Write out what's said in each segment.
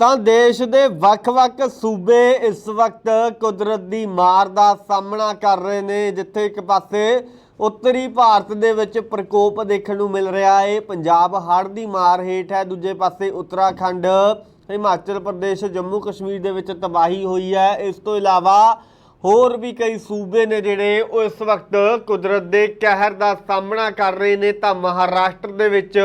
ਤਾਂ ਦੇਸ਼ ਦੇ ਵੱਖ-ਵੱਖ ਸੂਬੇ ਇਸ ਵਕਤ ਕੁਦਰਤ ਦੀ ਮਾਰ ਦਾ ਸਾਹਮਣਾ ਕਰ ਰਹੇ ਨੇ, ਜਿੱਥੇ ਇੱਕ ਪਾਸੇ ਉੱਤਰੀ ਭਾਰਤ ਦੇ ਵਿੱਚ ਪ੍ਰਕੋਪ ਦੇਖਣ ਨੂੰ ਮਿਲ ਰਿਹਾ ਹੈ ਪੰਜਾਬ ਹੜ੍ਹ ਦੀ ਮਾਰ ਹੇਠ ਹੈ, ਦੂਜੇ ਪਾਸੇ ਉੱਤਰਾਖੰਡ, ਹਿਮਾਚਲ ਪ੍ਰਦੇਸ਼, ਜੰਮੂ ਕਸ਼ਮੀਰ ਦੇ ਵਿੱਚ ਤਬਾਹੀ ਹੋਈ ਹੈ। ਇਸ ਤੋਂ ਇਲਾਵਾ ਹੋਰ ਵੀ ਕਈ ਸੂਬੇ ਨੇ ਜਿਹੜੇ ਉਹ ਇਸ ਵਕਤ ਕੁਦਰਤ ਦੇ ਕਹਿਰ ਦਾ ਸਾਹਮਣਾ ਕਰ ਰਹੇ ਨੇ, ਤਾਂ ਮਹਾਰਾਸ਼ਟਰ ਦੇ ਵਿੱਚ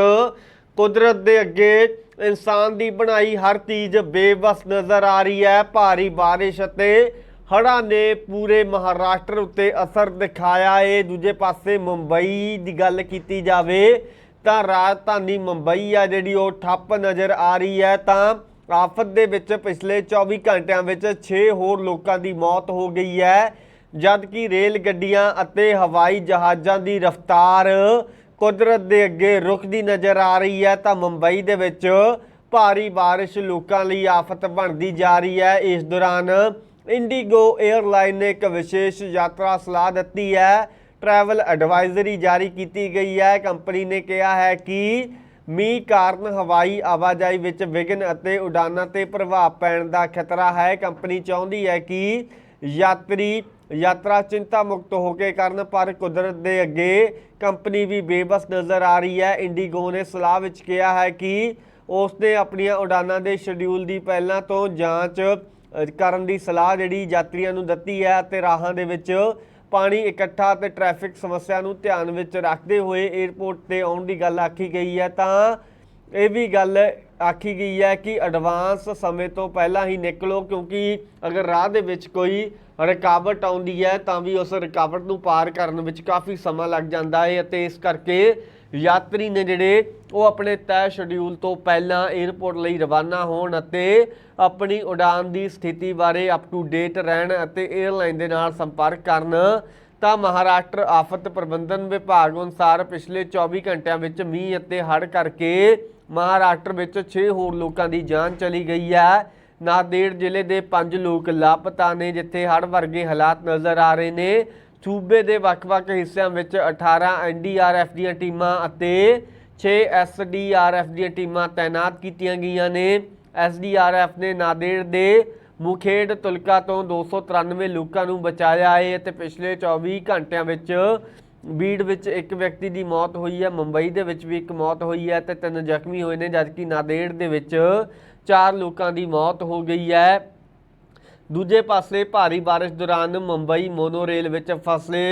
ਕੁਦਰਤ ਦੇ ਅੱਗੇ ਇਨਸਾਨ ਦੀ ਬਣਾਈ ਹਰ ਚੀਜ਼ ਬੇਵਸ ਨਜ਼ਰ ਆ ਰਹੀ ਹੈ। ਭਾਰੀ ਬਾਰਿਸ਼ ਅਤੇ ਹੜ੍ਹਾਂ ਨੇ ਪੂਰੇ ਮਹਾਰਾਸ਼ਟਰ ਉੱਤੇ ਅਸਰ ਦਿਖਾਇਆ ਏ। ਦੂਜੇ ਪਾਸੇ ਮੁੰਬਈ ਦੀ ਗੱਲ ਕੀਤੀ ਜਾਵੇ ਤਾਂ ਰਾਜਧਾਨੀ ਮੁੰਬਈ ਆ ਜਿਹੜੀ ਉਹ ਠੱਪ ਨਜ਼ਰ ਆ ਰਹੀ ਹੈ। ਤਾਂ ਆਫਤ ਦੇ ਵਿੱਚ ਪਿਛਲੇ 24 ਘੰਟਿਆਂ ਵਿੱਚ 6 ਹੋਰ ਲੋਕਾਂ ਦੀ ਮੌਤ ਹੋ ਗਈ ਹੈ। ਜਦ ਕਿ ਰੇਲ ਗੱਡੀਆਂ ਅਤੇ ਹਵਾਈ ਜਹਾਜ਼ਾਂ ਦੀ ਰਫ਼ਤਾਰ ਕੁਦਰਤ ਦੇ ਅੱਗੇ ਰੁਕਦੀ ਨਜ਼ਰ ਆ ਰਹੀ ਹੈ ਤਾਂ ਮੁੰਬਈ ਦੇ ਵਿੱਚ ਭਾਰੀ ਬਾਰਿਸ਼ ਲੋਕਾਂ ਲਈ ਆਫਤ ਬਣਦੀ ਜਾ ਰਹੀ ਹੈ। ਇਸ ਦੌਰਾਨ ਇੰਡੀਗੋ 에ਅਰਲਾਈਨ ਨੇ ਇੱਕ ਵਿਸ਼ੇਸ਼ ਯਾਤਰਾ ਸਲਾਹ ਦਿੱਤੀ ਹੈ। ਟਰੈਵਲ ਐਡਵਾਈਜ਼ਰੀ ਜਾਰੀ ਕੀਤੀ ਗਈ ਹੈ। ਕੰਪਨੀ ਨੇ ਕਿਹਾ ਹੈ ਕਿ ਮੀਂਹ ਕਾਰਨ ਹਵਾਈ ਆਵਾਜਾਈ ਵਿੱਚ ਵਿਘਨ ਅਤੇ ਉਡਾਨਾਂ ਤੇ ਪ੍ਰਭਾਵ ਪੈਣ ਦਾ ਖਤਰਾ ਹੈ। ਕੰਪਨੀ ਚਾਹੁੰਦੀ ਹੈ ਕਿ ਯਾਤਰੀ ਯਾਤਰਾ ਚਿੰਤਾ ਮੁਕਤ ਹੋ ਕੇ ਕਰਨ, ਪਰ ਕੁਦਰਤ ਦੇ ਅੱਗੇ ਕੰਪਨੀ ਵੀ ਬੇਬਸ ਨਜ਼ਰ ਆ ਰਹੀ ਹੈ। ਇੰਡੀਗੋ ਨੇ ਸਲਾਹ ਵਿੱਚ ਕਿਹਾ ਹੈ ਕਿ ਉਸ ਨੇ ਆਪਣੀਆਂ ਉਡਾਨਾਂ ਦੇ ਸ਼ਡਿਊਲ ਦੀ ਪਹਿਲਾਂ ਤੋਂ ਜਾਂਚ ਕਰਨ ਦੀ ਸਲਾਹ ਜਿਹੜੀ ਯਾਤਰੀਆਂ ਨੂੰ ਦਿੱਤੀ ਹੈ ਅਤੇ ਰਾਹਾਂ ਦੇ ਵਿੱਚ ਪਾਣੀ ਇਕੱਠਾ ਅਤੇ ਟ੍ਰੈਫਿਕ ਸਮੱਸਿਆ ਨੂੰ ਧਿਆਨ ਵਿੱਚ ਰੱਖਦੇ ਹੋਏ 에ਅਰਪੋਰਟ ਤੇ ਆਉਣ ਦੀ ਗੱਲ ਆਖੀ ਗਈ ਹੈ। ਤਾਂ ਇਹ ਵੀ ਗੱਲ ਆਖੀ ਗਈ ਹੈ ਕਿ ਐਡਵਾਂਸ ਸਮੇਂ ਤੋਂ ਪਹਿਲਾਂ ਹੀ ਨਿਕਲੋ, ਕਿਉਂਕਿ ਅਗਰ ਰਾਹ ਦੇ ਵਿੱਚ ਕੋਈ ਰੁਕਾਵਟ ਆਉਂਦੀ ਹੈ, ਤਾਂ ਵੀ ਉਸ ਰੁਕਾਵਟ ਨੂੰ ਪਾਰ ਕਰਨ ਵਿੱਚ ਕਾਫੀ ਸਮਾਂ ਲੱਗ ਜਾਂਦਾ ਹੈ ਅਤੇ ਇਸ ਕਰਕੇ ਯਾਤਰੀ ਨੇ ਜਿਹੜੇ ਉਹ ਆਪਣੇ ਤੈਅ ਸ਼ਡਿਊਲ ਤੋਂ ਪਹਿਲਾਂ 에ਅਰਪੋਰਟ ਲਈ ਰਵਾਨਾ ਹੋਣ ਅਤੇ ਆਪਣੀ ਉਡਾਨ ਦੀ ਸਥਿਤੀ ਬਾਰੇ ਅਪ ਟੂ ਡੇਟ ਰਹਿਣ ਅਤੇ 에ਅਰਲਾਈਨ ਦੇ ਨਾਲ ਸੰਪਰਕ ਕਰਨ ਤਾਂ ਮਹਾਰਾਸ਼ਟਰ ਆਫਤ ਪ੍ਰਬੰਧਨ ਵਿਭਾਗ ਅਨੁਸਾਰ ਪਿਛਲੇ 24 ਘੰਟਿਆਂ ਵਿੱਚ ਮੀਂਹ ਅਤੇ ਹੜ੍ਹ ਕਰਕੇ ਮਹਾਰਾਸ਼ਟਰ ਵਿੱਚ 6 ਹੋਰ ਲੋਕਾਂ ਦੀ ਜਾਨ ਚਲੀ ਗਈ ਹੈ। ਨਾਂਦੇੜ ਜ਼ਿਲ੍ਹੇ ਦੇ 5 ਲੋਕ ਲਾਪਤਾ ਨੇ, ਜਿੱਥੇ ਹੜ੍ਹ ਵਰਗੇ ਹਾਲਾਤ ਨਜ਼ਰ ਆ ਰਹੇ ਨੇ। ਸੂਬੇ ਦੇ ਵੱਖ-ਵੱਖ ਹਿੱਸਿਆਂ ਵਿੱਚ 18 ਐਨਡੀਆਰਐਫ ਦੀਆਂ ਟੀਮਾਂ ਅਤੇ 6 ਐਸਡੀਆਰਐਫ ਦੀਆਂ ਟੀਮਾਂ ਤਾਇਨਾਤ ਕੀਤੀਆਂ ਗਈਆਂ ਨੇ। ਐਸਡੀਆਰਐਫ ਨੇ ਨਾਂਦੇੜ ਦੇ ਮੁਖੇੜ ਤੁਲਕਾ ਤੋਂ 293 ਲੋਕਾਂ ਨੂੰ ਬਚਾਇਆ ਹੈ ਅਤੇ ਪਿਛਲੇ 24 ਘੰਟਿਆਂ ਵਿੱਚ ਬੀੜ ਵਿੱਚ ਇੱਕ ਵਿਅਕਤੀ ਦੀ ਮੌਤ ਹੋਈ ਹੈ, ਮੁੰਬਈ ਦੇ ਵਿੱਚ ਵੀ ਇੱਕ ਮੌਤ ਹੋਈ ਹੈ ਤੇ ਤਿੰਨ ਜ਼ਖਮੀ ਹੋਏ ਨੇ, ਜਦਕਿ ਨਾਦੇੜ ਦੇ ਵਿੱਚ ਚਾਰ ਲੋਕਾਂ ਦੀ ਮੌਤ ਹੋ ਗਈ ਹੈ। ਦੂਜੇ ਪਾਸੇ ਭਾਰੀ ਬਾਰਿਸ਼ ਦੌਰਾਨ ਮੁੰਬਈ ਮੋਨੋ ਰੇਲ ਵਿੱਚ ਫਸੇ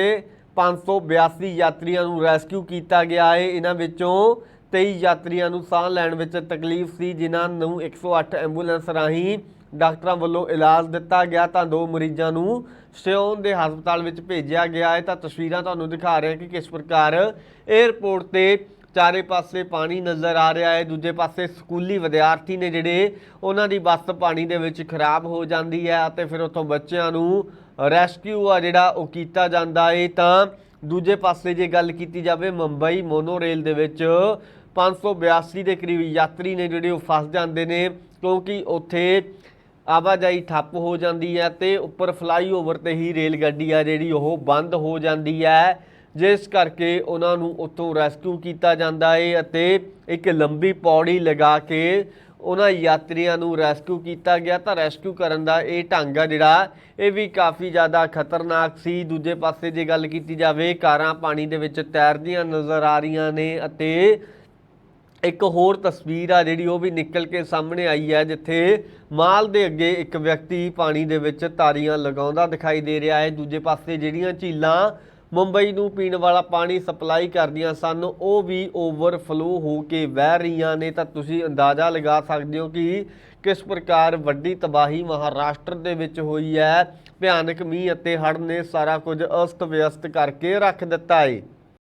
582 ਯਾਤਰੀਆਂ ਨੂੰ ਰੈਸਕਿਊ ਕੀਤਾ ਗਿਆ ਹੈ। ਇਹਨਾਂ ਵਿੱਚੋਂ 23 ਯਾਤਰੀਆਂ ਨੂੰ ਸਾਹ ਲੈਣ ਵਿੱਚ ਤਕਲੀਫ ਸੀ, ਜਿਨ੍ਹਾਂ ਨੂੰ 108 ਐਂਬੂਲੈਂਸ ਰਾਹੀਂ ਡਾਕਟਰਾਂ ਵੱਲੋਂ ਇਲਾਜ ਦਿੱਤਾ ਗਿਆ ਤਾਂ ਦੋ ਮਰੀਜ਼ਾਂ ਨੂੰ ਸਿਓਨ ਦੇ ਹਸਪਤਾਲ ਵਿੱਚ ਭੇਜਿਆ ਗਿਆ ਹੈ। ਤਾਂ ਤਸਵੀਰਾਂ ਤੁਹਾਨੂੰ ਦਿਖਾ ਰਹੇ ਹਾਂ ਕਿ ਕਿਸ ਪ੍ਰਕਾਰ 에ਅਰਪੋਰਟ ਤੇ ਚਾਰੇ ਪਾਸੇ ਪਾਣੀ ਨਜ਼ਰ ਆ ਰਿਹਾ ਹੈ। ਦੂਜੇ ਪਾਸੇ ਸਕੂਲੀ ਵਿਦਿਆਰਥੀ ਨੇ ਜਿਹੜੇ ਉਹਨਾਂ ਦੀ ਬੱਸ ਪਾਣੀ ਦੇ ਵਿੱਚ ਖਰਾਬ ਹੋ ਜਾਂਦੀ ਹੈ ਅਤੇ ਫਿਰ ਉੱਥੋਂ ਬੱਚਿਆਂ ਨੂੰ ਰੈਸਕਿਊ ਆ ਜਿਹੜਾ ਉਹ ਕੀਤਾ ਜਾਂਦਾ ਹੈ ਤਾਂ ਦੂਜੇ ਪਾਸੇ ਜੇ ਗੱਲ ਕੀਤੀ ਜਾਵੇ, ਮੁੰਬਈ ਮੋਨੋਰੇਲ ਦੇ ਵਿੱਚ 582 ਦੇ ਕਰੀਬ ਯਾਤਰੀ ਨੇ ਜਿਹੜੇ ਉਹ ਫਸ ਜਾਂਦੇ ਨੇ, ਕਿਉਂਕਿ ਉੱਥੇ ਆਵਾਜਾਈ ਠੱਪ ਹੋ ਜਾਂਦੀ ਹੈ ਤੇ ਉੱਪਰ ਫਲਾਈਓਵਰ ਤੇ ਹੀ ਰੇਲ ਗੱਡੀ ਆ ਜਿਹੜੀ ਉਹ ਬੰਦ ਹੋ ਜਾਂਦੀ ਹੈ। ਜਿਸ ਕਰਕੇ ਉਹਨਾਂ ਨੂੰ ਉੱਥੋਂ ਰੈਸਕਿਊ ਕੀਤਾ ਜਾਂਦਾ ਏ ਅਤੇ ਇੱਕ ਲੰਬੀ ਪੌੜੀ ਲਗਾ ਕੇ ਉਹਨਾਂ ਯਾਤਰੀਆਂ ਨੂੰ ਰੈਸਕਿਊ ਕੀਤਾ ਗਿਆ। ਤਾਂ ਰੈਸਕਿਊ ਕਰਨ ਦਾ ਇਹ ਢੰਗ ਆ ਜਿਹੜਾ, ਇਹ ਵੀ ਕਾਫੀ ਜ਼ਿਆਦਾ ਖਤਰਨਾਕ ਸੀ। ਦੂਜੇ ਪਾਸੇ ਜੇ ਗੱਲ ਕੀਤੀ ਜਾਵੇ, ਕਾਰਾਂ ਪਾਣੀ ਦੇ ਵਿੱਚ ਤੈਰਦੀਆਂ ਨਜ਼ਰ ਆ ਰਹੀਆਂ ਨੇ ਅਤੇ ਇੱਕ ਹੋਰ ਤਸਵੀਰ ਆ ਜਿਹੜੀ ਉਹ ਵੀ ਨਿਕਲ ਕੇ ਸਾਹਮਣੇ ਆਈ ਹੈ, ਜਿੱਥੇ ਮਾਲ ਦੇ ਅੱਗੇ ਇੱਕ ਵਿਅਕਤੀ ਪਾਣੀ ਦੇ ਵਿੱਚ ਤਾਰੀਆਂ ਲਗਾਉਂਦਾ ਦਿਖਾਈ ਦੇ ਰਿਹਾ ਹੈ। ਦੂਜੇ ਪਾਸੇ ਜਿਹੜੀਆਂ ਝੀਲਾਂ ਮੁੰਬਈ ਨੂੰ ਪੀਣ ਵਾਲਾ ਪਾਣੀ ਸਪਲਾਈ ਕਰਦੀਆਂ ਸਨ, ਉਹ ਵੀ ਓਵਰਫਲੋ ਹੋ ਕੇ ਵਹਿ ਰਹੀਆਂ ਨੇ। ਤਾਂ ਤੁਸੀਂ ਅੰਦਾਜ਼ਾ ਲਗਾ ਸਕਦੇ ਹੋ ਕਿ ਕਿਸ ਪ੍ਰਕਾਰ ਵੱਡੀ ਤਬਾਹੀ ਮਹਾਰਾਸ਼ਟਰ ਦੇ ਵਿੱਚ ਹੋਈ ਹੈ। ਭਿਆਨਕ ਮੀਂਹ ਅਤੇ ਹੜ੍ਹ ਨੇ ਸਾਰਾ ਕੁਝ ਅਸਤ ਵਿਅਸਤ ਕਰਕੇ ਰੱਖ ਦਿੱਤਾ ਹੈ।